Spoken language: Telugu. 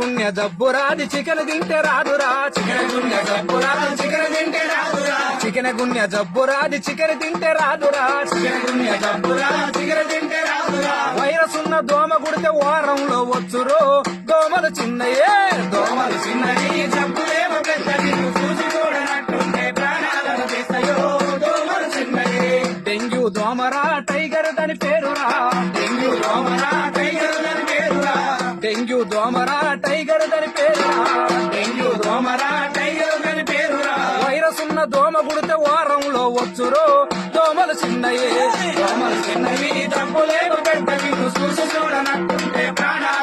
గుండె జబ్బు రాది చికెన్ తింటే రాదురా. చికెన్ గుండె జబ్బు రాదు చికెన్ తింటే రాదురా. చికెన్ గుండె జబ్బు రాది చికెన్ తింటే రాదురా. చికెన్ గుండె జబ్బు రా చికెన్ తింటే రాదురా. వైరస్ ఉన్న దోమ గుడితే వారంలో వచ్చురు. దోమలు చిన్నయే దోమలు చిన్నయి. జబ్బులేమో పెద్దది. నువ్వు ప్రాణాలను తీస్తాయో. దోమలు చిన్నది డెంగ్యూ దోమరా టైగర్ దాని పేరురా. డెంగ్యూ దోమరా టైగర్ దాని పేరురా. డెంగ్యూ దోమరా టైగర్ దాని పేరురా. వైరస్ ఉన్న దోమ కుడితే వారంలో వచ్చురు. దోమలు చిన్నయే. దోమలు చిన్నవి జబ్బులేమో పెద్దవి. చూసి చూడనట్టుంటే తీస్తాయో